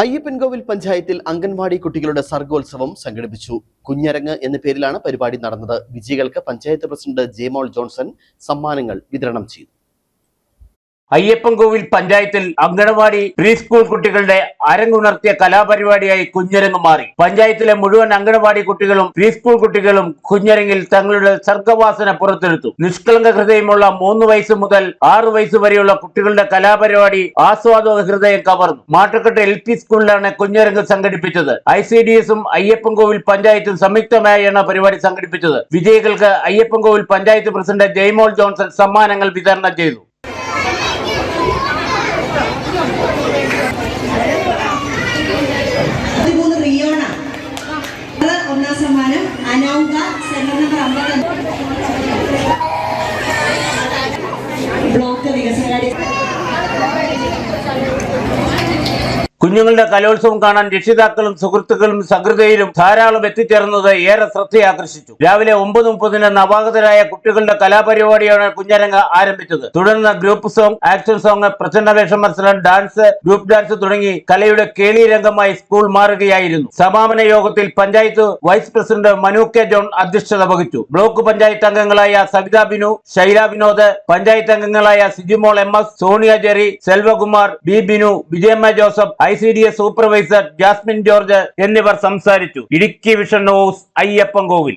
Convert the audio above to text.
അയ്യപ്പൻകോവിൽ പഞ്ചായത്തിൽ അംഗൻവാടി കുട്ടികളുടെ സർഗോത്സവം സംഘടിപ്പിച്ചു. കുഞ്ഞരങ്ങ് എന്ന പേരിലാണ് പരിപാടി നടന്നത്. വിജയികൾക്ക് പഞ്ചായത്ത് പ്രസിഡന്റ് ജെമോൾ ജോൺസൺ സമ്മാനങ്ങൾ വിതരണം ചെയ്തു. അയ്യപ്പൻകോവിൽ പഞ്ചായത്തിൽ അങ്കണവാടി പ്രീ സ്കൂൾ കുട്ടികളുടെ അരങ്ങുണർത്തിയ കലാപരിപാടിയായി കുഞ്ഞരങ്ങ് മാറി. പഞ്ചായത്തിലെ മുഴുവൻ അങ്കണവാടി കുട്ടികളും പ്രീ സ്കൂൾ കുട്ടികളും കുഞ്ഞരങ്ങിൽ തങ്ങളുടെ സർഗവാസന പുറത്തെടുത്തു. നിഷ്കളങ്ക ഹൃദയമുള്ള മൂന്ന് വയസ്സ് മുതൽ ആറു വയസ്സ് വരെയുള്ള കുട്ടികളുടെ കലാപരിപാടി ആസ്വാദക ഹൃദയം കവർന്നു. മാട്ടുക്കെട്ട് എൽ പി സ്കൂളിലാണ് കുഞ്ഞരങ്ങ് സംഘടിപ്പിച്ചത്. ഐ സി ഡി എസും അയ്യപ്പൻകോവിൽ പഞ്ചായത്തും സംയുക്തമായാണ് പരിപാടി സംഘടിപ്പിച്ചത്. വിജയികൾക്ക് അയ്യപ്പൻകോവിൽ പഞ്ചായത്ത് പ്രസിഡന്റ് ജയ്മോൾ ജോൺസൺ സമ്മാനങ്ങൾ വിതരണം ചെയ്തു. സമ്മാനം അനൗക സെന്റർ നമ്പർ അമ്പത്തഞ്ച് ബ്ലോക്ക് വികസനകാര്യ കുഞ്ഞുങ്ങളുടെ കലോത്സവം കാണാൻ രക്ഷിതാക്കളും സുഹൃത്തുക്കളും സഹൃദയിലും ധാരാളം എത്തിച്ചേർന്നത് ഏറെ ശ്രദ്ധയാകർഷിച്ചു. രാവിലെ ഒമ്പത് മുപ്പതിന് നവാഗതരായ കുട്ടികളുടെ കലാപരിപാടിയാണ് കുഞ്ഞരങ്ങ് ആരംഭിച്ചത്. തുടർന്ന് ഗ്രൂപ്പ് സോങ് ആക്ഷൻ സോങ് പ്രച്ഛന്നവേഷ മത്സരം ഡാൻസ് ഗ്രൂപ്പ് ഡാൻസ് തുടങ്ങി കലയുടെ കേളി രംഗമായി സ്കൂൾ മാറുകയായിരുന്നു. സമാപന യോഗത്തിൽ panchayat vice president Manu K John അധ്യക്ഷത വഹിച്ചു. ബ്ലോക്ക് പഞ്ചായത്ത് അംഗങ്ങളായ സവിത ബിനു ശൈല വിനോദ് പഞ്ചായത്ത് അംഗങ്ങളായ Sijimol M S Sonia Jerry Selvakumar B Binu Vijayamma Joseph I C D S supervisor Jasmine George എന്നിവർ സംസാരിച്ചു. Idukki vision news Ayyappancoil